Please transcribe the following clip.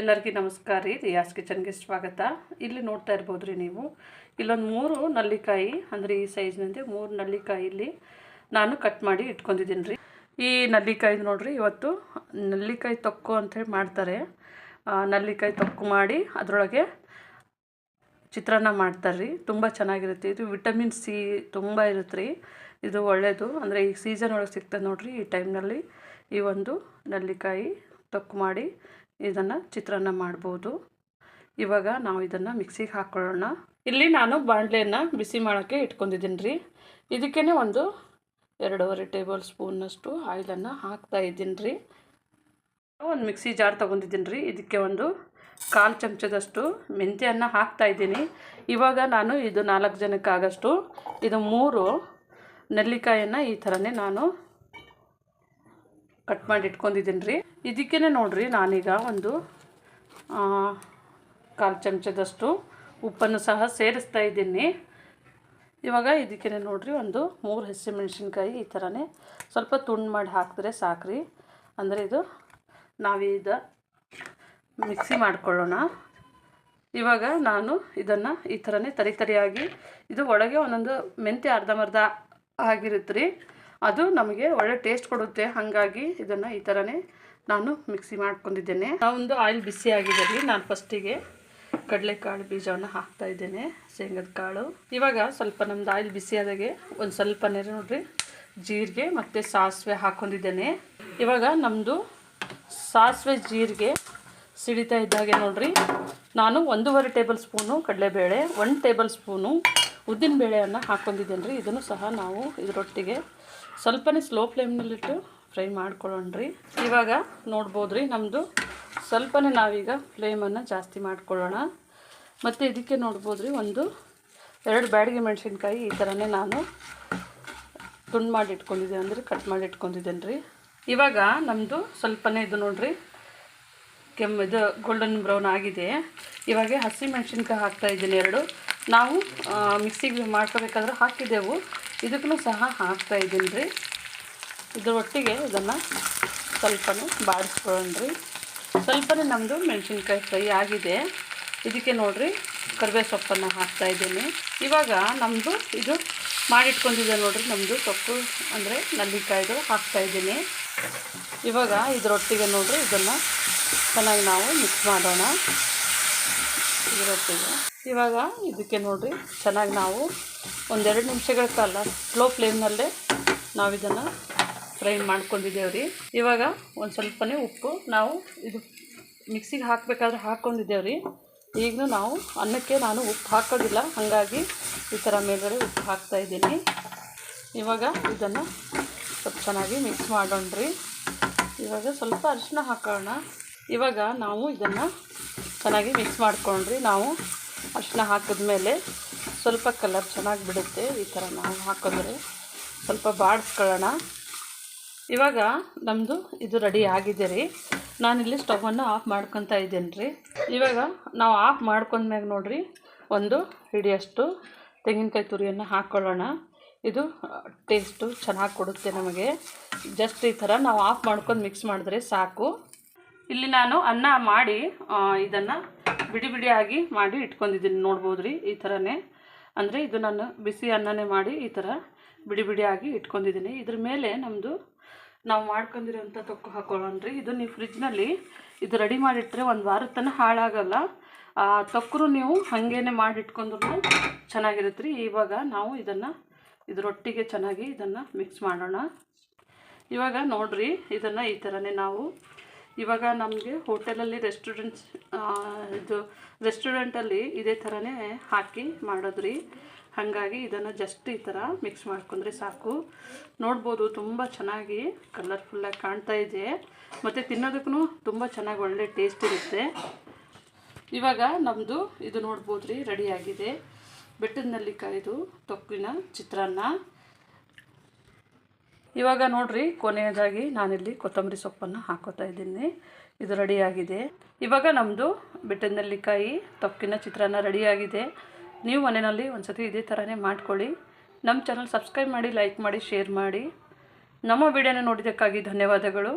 ಎಲ್ಲರಿಗೂ ನಮಸ್ಕಾರ ರೀ. ರಿಯಾಸ್ ಕಿಚನ್ಗೆ ಸ್ವಾಗತ. ಇಲ್ಲಿ ನೋಡ್ತಾ ಇರ್ಬೋದು ರೀ ನೀವು. ಇಲ್ಲೊಂದು ಮೂರು ನಲ್ಲಿಕಾಯಿ, ಅಂದರೆ ಈ ಸೈಜ್ನಂತೆ ಮೂರು ನಲ್ಲಿಕಾಯಿ ಇಲ್ಲಿ ನಾನು ಕಟ್ ಮಾಡಿ ಇಟ್ಕೊಂಡಿದ್ದೀನಿ ರೀ. ಈ ನಲ್ಲಿಕಾಯಿ ನೋಡಿರಿ, ಇವತ್ತು ನಲ್ಲಿಕಾಯಿ ತೊಕ್ಕು ಅಂಥೇಳಿ ಮಾಡ್ತಾರೆ. ನಲ್ಲಿಕಾಯಿ ತೊಕ್ಕು ಮಾಡಿ ಅದರೊಳಗೆ ಚಿತ್ರಾನ್ನ ಮಾಡ್ತಾರೆ ರೀ. ತುಂಬ ಚೆನ್ನಾಗಿರುತ್ತೆ. ಇದು ವಿಟಮಿನ್ ಸಿ ತುಂಬ ಇರುತ್ತೆ ರೀ. ಇದು ಒಳ್ಳೆಯದು ಅಂದರೆ ಈ ಸೀಸನ್ ಒಳಗೆ ಸಿಗ್ತದೆ ನೋಡಿರಿ ಈ ಟೈಮ್ನಲ್ಲಿ ಈ ಒಂದು ನಲ್ಲಿಕಾಯಿ ತೊಕ್ಕು ಮಾಡಿ ಇದನ್ನು ಚಿತ್ರಾನ್ನ ಮಾಡ್ಬೋದು. ಇವಾಗ ನಾವು ಇದನ್ನು ಮಿಕ್ಸಿಗೆ ಹಾಕ್ಕೊಳ್ಳೋಣ ಇಲ್ಲಿ ನಾನು ಬಾಣಲೆಯನ್ನು ಬಿಸಿ ಮಾಡೋಕ್ಕೆ ಇಟ್ಕೊಂಡಿದ್ದೀನಿ ರೀ ಇದಕ್ಕೇ ಒಂದು ಎರಡೂವರೆ ಟೇಬಲ್ ಸ್ಪೂನ್ನಷ್ಟು ಆಯಿಲನ್ನು ಹಾಕ್ತಾ ಇದ್ದೀನಿ ರೀ ಒಂದು ಮಿಕ್ಸಿ ಜಾರ್ ತೊಗೊಂಡಿದ್ದೀನಿ ರೀ ಇದಕ್ಕೆ ಒಂದು ಕಾಲು ಚಮಚದಷ್ಟು ಮೆಂತ್ಯನ್ನು ಹಾಕ್ತಾ ಇದ್ದೀನಿ. ಇವಾಗ ನಾನು ಇದು ನಾಲ್ಕು ಜನಕ್ಕಾಗಷ್ಟು ಇದು ಮೂರು ನೆಲ್ಲಿಕಾಯನ್ನು ಈ ಥರನೇ ನಾನು ಕಟ್ ಮಾಡಿ ಇಟ್ಕೊಂಡಿದ್ದೀನಿ ರೀ. ಇದಕ್ಕೇ ನೋಡಿರಿ ನಾನೀಗ ಒಂದು ಕಾಲು ಚಮಚದಷ್ಟು ಉಪ್ಪನ್ನು ಸಹ ಸೇರಿಸ್ತಾ ಇದ್ದೀನಿ. ಇವಾಗ ಇದಕ್ಕೇ ನೋಡಿರಿ ಒಂದು ಮೂರು ಹಸಿಮೆಣ್ಸಿನ್ಕಾಯಿ ಈ ಥರನೇ ಸ್ವಲ್ಪ ತುಂಡು ಮಾಡಿ ಹಾಕಿದ್ರೆ ಸಾಕ್ರಿ. ಅಂದರೆ ಇದು ನಾವೀದ ಮಿಕ್ಸಿ ಮಾಡಿಕೊಳ್ಳೋಣ. ಇವಾಗ ನಾನು ಇದನ್ನು ಈ ಥರನೇ ತರಿ ತರಿಯಾಗಿ, ಇದು ಒಳಗೆ ಒಂದೊಂದು ಮೆಂತ್ಯ ಅರ್ಧಂಬರ್ಧ ಆಗಿರುತ್ತೆ ರೀ. ಅದು ನಮಗೆ ಒಳ್ಳೆ ಟೇಸ್ಟ್ ಕೊಡುತ್ತೆ. ಹಾಗಾಗಿ ಇದನ್ನು ಈ ಥರನೇ ನಾನು ಮಿಕ್ಸಿ ಮಾಡ್ಕೊಂಡಿದ್ದೇನೆ. ಒಂದು ಆಯಿಲ್ ಬಿಸಿ ಆಗಿದ್ದೀರಿ ನಾನು ಫಸ್ಟಿಗೆ ಕಡಲೆಕಾಳು ಬೀಜವನ್ನು ಹಾಕ್ತಾ ಇದ್ದೇನೆ, ಶೇಂಗದ ಕಾಳು. ಇವಾಗ ಸ್ವಲ್ಪ ನಮ್ದು ಆಯಿಲ್ ಬಿಸಿ ಆದಾಗೆ ಒಂದು ಸ್ವಲ್ಪ ನೆರೆ ನೋಡ್ರಿ, ಜೀರಿಗೆ ಮತ್ತು ಸಾಸಿವೆ ಹಾಕೊಂಡಿದ್ದೇನೆ. ಇವಾಗ ನಮ್ಮದು ಸಾಸಿವೆ ಜೀರಿಗೆ ಸಿಡಿತಾ ಇದ್ದಾಗೆ ನೋಡ್ರಿ. ನಾನು ಒಂದೂವರೆ ಟೇಬಲ್ ಸ್ಪೂನು ಕಡಲೆಬೇಳೆ, ಒಂದು ಟೇಬಲ್ ಸ್ಪೂನು ಉದ್ದಿನಬೇಳೆಯನ್ನು ಹಾಕ್ಕೊಂಡಿದ್ದೇನೆ ರೀ ಇದನ್ನು ಸಹ ನಾವು ಇದರೊಟ್ಟಿಗೆ ಸ್ವಲ್ಪನೇ ಸ್ಲೋ ಫ್ಲೇಮ್ನಲ್ಲಿಟ್ಟು ಫ್ರೈ ಮಾಡ್ಕೊಳ್ಳೋಣ್ರಿ. ಇವಾಗ ನೋಡ್ಬೋದು ರೀ ನಮ್ಮದು ಸ್ವಲ್ಪನೇ ನಾವೀಗ ಫ್ಲೇಮನ್ನು ಜಾಸ್ತಿ ಮಾಡ್ಕೊಳ್ಳೋಣ. ಮತ್ತು ಇದಕ್ಕೆ ನೋಡ್ಬೋದು ರೀ ಒಂದು ಎರಡು ಬ್ಯಾಡಿಗೆ ಮೆಣಸಿನ್ಕಾಯಿ ಈ ಥರನೇ ನಾನು ತುಂಡು ಮಾಡಿ ಇಟ್ಕೊಂಡಿದ್ದೆ ಅಂದರೆ ಕಟ್ ಮಾಡಿ ಇಟ್ಕೊಂಡಿದ್ದೇನೆ ರೀ ಇವಾಗ ನಮ್ಮದು ಸ್ವಲ್ಪನೇ ಇದು ನೋಡಿರಿ ಕೆಮ್ಮು ಇದು ಗೋಲ್ಡನ್ ಬ್ರೌನ್ ಆಗಿದೆ. ಇವಾಗ ಹಸಿ ಮೆಣಸಿನ್ಕಾಯಿ ಹಾಕ್ತಾ ಎರಡು. ನಾವು ಮಿಕ್ಸಿಗೆ ಮಾಡ್ಕೋಬೇಕಾದ್ರೆ ಹಾಕಿದ್ದೆವು ಇದಕ್ಕೂ ಸಹ ಹಾಕ್ತಾ ಇದ್ದೀನಿ ರೀ. ಇದ್ರ ಒಟ್ಟಿಗೆ ಇದನ್ನು ಸ್ವಲ್ಪನೂ ಬಾಡಿಸ್ಕೊಳ್ಳೋಣ್ರಿ ಸ್ವಲ್ಪನೇ ನಮ್ಮದು ಮೆಣಸಿನ್ಕಾಯಿ ಫ್ರೈ ಆಗಿದೆ. ಇದಕ್ಕೆ ನೋಡಿರಿ, ಕರಿಬೇ ಸೊಪ್ಪನ್ನು ಹಾಕ್ತಾ ಇದ್ದೀನಿ. ಇವಾಗ ನಮ್ಮದು ಇದು ಮಾಡಿಟ್ಕೊಂಡಿದ್ದೆ ನೋಡಿರಿ ನಮ್ಮದು ಸೊಪ್ಪು, ಅಂದರೆ ನಲ್ಲಿಕಾಯ್ದು ಹಾಕ್ತಾ ಇದ್ದೀನಿ. ಇವಾಗ ಇದರೊಟ್ಟಿಗೆ ನೋಡಿರಿ, ಇದನ್ನು ಚೆನ್ನಾಗಿ ನಾವು ಮಿಕ್ಸ್ ಮಾಡೋಣ. ಇದರೊಟ್ಟಿಗೆ ಇವಾಗ ಇದಕ್ಕೆ ನೋಡಿರಿ, ಚೆನ್ನಾಗಿ ನಾವು ಒಂದೆರಡು ನಿಮಿಷಗಳ ಕಾಲ ಸ್ಲೋ ಫ್ಲೇಮ್ನಲ್ಲೇ ನಾವು ಇದನ್ನು ಫ್ರೈ ಮಾಡ್ಕೊಂಡಿದ್ದೇವೆ ರೀ ಇವಾಗ ಒಂದು ಸ್ವಲ್ಪನೇ ಉಪ್ಪು ನಾವು ಇದು ಮಿಕ್ಸಿಗೆ ಹಾಕಬೇಕಾದ್ರೆ ಹಾಕ್ಕೊಂಡಿದ್ದೇವೆ ರೀ ಈಗಲೂ ನಾವು ಅನ್ನಕ್ಕೆ ನಾನು ಉಪ್ಪು ಹಾಕೋದಿಲ್ಲ, ಹಾಗಾಗಿ ಈ ಥರ ಮೇಲ್ಗಡೆ ಉಪ್ಪು ಹಾಕ್ತಾ ಇದ್ದೀನಿ. ಇವಾಗ ಇದನ್ನು ಸ್ವಲ್ಪ ಚೆನ್ನಾಗಿ ಮಿಕ್ಸ್ ಮಾಡೋಣ್ರಿ. ಇವಾಗ ಸ್ವಲ್ಪ ಅರಿಶಿನ ಹಾಕೋಣ. ಇವಾಗ ನಾವು ಇದನ್ನು ಚೆನ್ನಾಗಿ ಮಿಕ್ಸ್ ಮಾಡ್ಕೊಂಡ್ರಿ. ನಾವು ಅರಿಶಿನ ಹಾಕಿದ್ಮೇಲೆ ಸ್ವಲ್ಪ ಕಲರ್ ಚೆನ್ನಾಗಿ ಬಿಡುತ್ತೆ. ಈ ಥರ ನಾವು ಹಾಕಿದ್ರೆ ಸ್ವಲ್ಪ ಬಾಡಿಸ್ಕೊಳ್ಳೋಣ. ಇವಾಗ ನಮ್ಮದು ಇದು ರೆಡಿ ಆಗಿದೆ ರೀ. ನಾನಿಲ್ಲಿ ಸ್ಟವನ್ನು ಆಫ್ ಮಾಡ್ಕೊತಾ ಇದ್ದೀನಿ ರೀ. ಇವಾಗ ನಾವು ಆಫ್ ಮಾಡ್ಕೊಂಡ್ಮ್ಯಾಗ ನೋಡಿರಿ, ಒಂದು ಹಿಡಿಯಷ್ಟು ತೆಂಗಿನಕಾಯಿ ತುರಿಯನ್ನು ಹಾಕ್ಕೊಳ್ಳೋಣ ಇದು ಟೇಸ್ಟು ಚೆನ್ನಾಗಿ ಕೊಡುತ್ತೆ ನಮಗೆ. ಜಸ್ಟ್ ಈ ಥರ ನಾವು ಆಫ್ ಮಾಡ್ಕೊಂಡು ಮಿಕ್ಸ್ ಮಾಡಿದ್ರೆ ಸಾಕು. ಇಲ್ಲಿ ನಾನು ಅನ್ನ ಮಾಡಿ ಇದನ್ನು ಬಿಡಿ ಬಿಡಿಯಾಗಿ ಮಾಡಿ ಇಟ್ಕೊಂಡಿದ್ದೀನಿ. ನೋಡ್ಬೋದು ರೀ ಈ ಥರನೇ ಅಂದರೆ ಇದು ನಾನು ಬಿಸಿ ಅನ್ನನೇ ಮಾಡಿ ಈ ಥರ ಬಿಡಿ ಬಿಡಿಯಾಗಿ ಇಟ್ಕೊಂಡಿದ್ದೀನಿ. ಇದ್ರ ಮೇಲೆ ನಮ್ಮದು ನಾವು ಮಾಡ್ಕೊಂಡಿರೋಂಥ ತೊಕ್ಕು ಹಾಕೊಳ್ಳೋಣ ರೀ ಇದು ನೀವು ಫ್ರಿಜ್ನಲ್ಲಿ ಇದು ರೆಡಿ ಮಾಡಿಟ್ರೆ ಒಂದು ವಾರದ ತನಕ ಹಾಳಾಗಲ್ಲ. ತೊಕ್ಕರು ನೀವು ಹಾಗೇನೆ ಮಾಡಿ ಇಟ್ಕೊಂಡ್ರು ಚೆನ್ನಾಗಿರುತ್ತೆ ರೀ ಇವಾಗ ನಾವು ಇದನ್ನು ಇದರೊಟ್ಟಿಗೆ ಚೆನ್ನಾಗಿ ಇದನ್ನು ಮಿಕ್ಸ್ ಮಾಡೋಣ. ಇವಾಗ ನೋಡ್ರಿ, ಇದನ್ನು ಈ ಥರನೇ ನಾವು ಇವಾಗ ನಮಗೆ ಹೋಟೆಲಲ್ಲಿ ರೆಸ್ಟೋರೆಂಟ್ಸ್ ಇದು ರೆಸ್ಟೋರೆಂಟಲ್ಲಿ ಇದೇ ಥರನೇ ಹಾಕಿ ಮಾಡೋದ್ರಿ. ಹಾಗಾಗಿ ಇದನ್ನು ಜಸ್ಟ್ ಈ ಥರ ಮಿಕ್ಸ್ ಮಾಡ್ಕೊಂಡ್ರೆ ಸಾಕು. ನೋಡ್ಬೋದು ತುಂಬ ಚೆನ್ನಾಗಿ ಕಲರ್ಫುಲ್ಲಾಗಿ ಕಾಣ್ತಾ ಇದೆ. ಮತ್ತು ತಿನ್ನೋದಕ್ಕೂ ತುಂಬ ಚೆನ್ನಾಗಿ ಒಳ್ಳೆ ಟೇಸ್ಟ್ ಇರುತ್ತೆ. ಇವಾಗ ನಮ್ಮದು ಇದು ನೋಡ್ಬೋದು ರೀ ರೆಡಿಯಾಗಿದೆ ಬೆಟ್ಟದ ನೆಲ್ಲಿಕಾಯಿದು, ತೊಕ್ಕಿನ ಚಿತ್ರಾನ್ನ. ಇವಾಗ ನೋಡ್ರಿ, ಕೊನೆಯದಾಗಿ ನಾನಿಲ್ಲಿ ಕೊತ್ತಂಬರಿ ಸೊಪ್ಪನ್ನು ಹಾಕೋತಾ ಇದ್ದೀನಿ. ಇದು ರೆಡಿಯಾಗಿದೆ. ಇವಾಗ ನಮ್ಮದು ಬೆಟ್ಟದ ನೆಲ್ಲಿಕಾಯಿ ತೊಕ್ಕಿನ ಚಿತ್ರಾನ್ನ ರೆಡಿಯಾಗಿದೆ. ನೀವು ಮನೆಯಲ್ಲಿ ಒಂದು ಸತಿ ಇದೇ ಥರನೇ ಮಾಡ್ಕೊಳ್ಳಿ. ನಮ್ಮ ಚಾನಲ್ ಸಬ್ಸ್ಕ್ರೈಬ್ ಮಾಡಿ, ಲೈಕ್ ಮಾಡಿ, ಶೇರ್ ಮಾಡಿ. ನಮ್ಮ ವಿಡಿಯೋನ ನೋಡಿದ್ದಕ್ಕಾಗಿ ಧನ್ಯವಾದಗಳು.